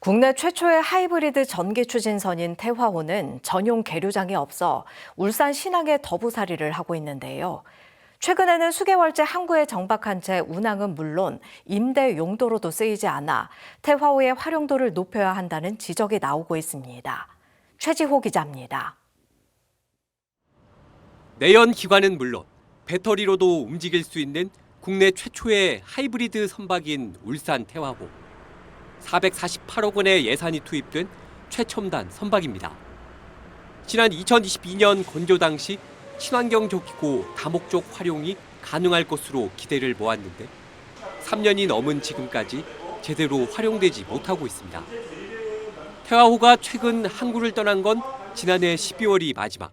국내 최초의 하이브리드 전기 추진선인 태화호는 전용 계류장이 없어 울산 신항에 더부살이를 하고 있는데요. 최근에는 수개월째 항구에 정박한 채 운항은 물론 임대 용도로도 쓰이지 않아 태화호의 활용도를 높여야 한다는 지적이 나오고 있습니다. 최지호 기자입니다. 내연 기관은 물론 배터리로도 움직일 수 있는 국내 최초의 하이브리드 선박인 울산 태화호. 448억 원의 예산이 투입된 최첨단 선박입니다. 지난 2022년 건조 당시 친환경 조기고 다목적 활용이 가능할 것으로 기대를 모았는데 3년이 넘은 지금까지 제대로 활용되지 못하고 있습니다. 태화호가 최근 항구를 떠난 건 지난해 12월이 마지막.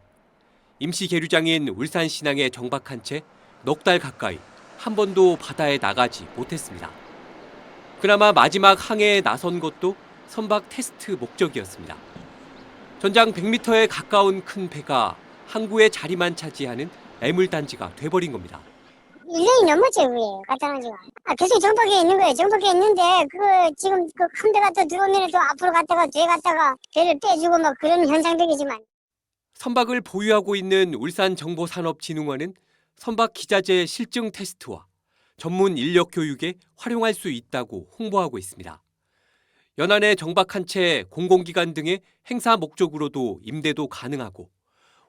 임시 계류장인 울산 신항에 정박한 채 넉 달 가까이 한 번도 바다에 나가지 못했습니다. 그나마 마지막 항해에 나선 것도 선박 테스트 목적이었습니다. 전장 100m에 가까운 큰 배가 항구의 자리만 차지하는 애물단지가 돼버린 겁니다. 1년이 넘었지, 그게, 놔지가. 아, 계속 정박에 있는 거예요. 정박에 있는데, 그, 지금, 그, 큰 배가 또 들어오면 또 앞으로 갔다가, 뒤에 갔다가, 배를 빼주고 막 그런 현상들이지만. 선박을 보유하고 있는 울산정보산업진흥원은 선박 기자재 실증 테스트와 전문 인력 교육에 활용할 수 있다고 홍보하고 있습니다. 연안에 정박한 채 공공기관 등의 행사 목적으로도 임대도 가능하고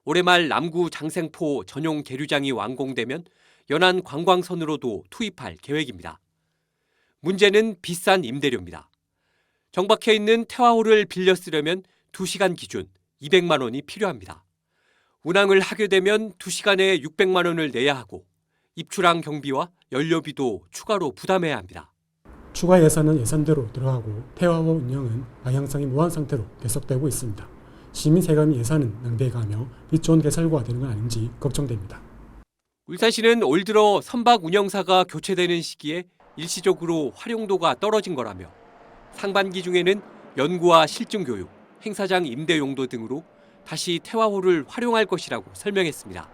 올해 말 남구 장생포 전용 계류장이 완공되면 연안 관광선으로도 투입할 계획입니다. 문제는 비싼 임대료입니다. 정박해 있는 태화호를 빌려 쓰려면 2시간 기준 200만 원이 필요합니다. 운항을 하게 되면 2시간에 600만 원을 내야 하고 입출항 경비와 연료비도 추가로 부담해야 합니다. 추가 예산은 예산대로 들어가고 태화호 운영은 방향성이 무한 상태로 계속되고 있습니다. 시민 세금 예산은 낭비해가며 이 좋은 개설구가 되는 건 아닌지 걱정됩니다. 울산시는 올 들어 선박 운영사가 교체되는 시기에 일시적으로 활용도가 떨어진 거라며 상반기 중에는 연구와 실증 교육, 행사장 임대 용도 등으로 다시 태화호를 활용할 것이라고 설명했습니다.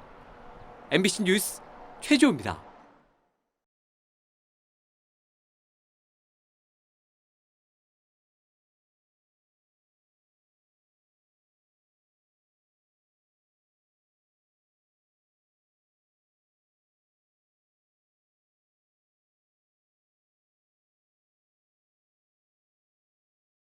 MBC 뉴스 최지호입니다.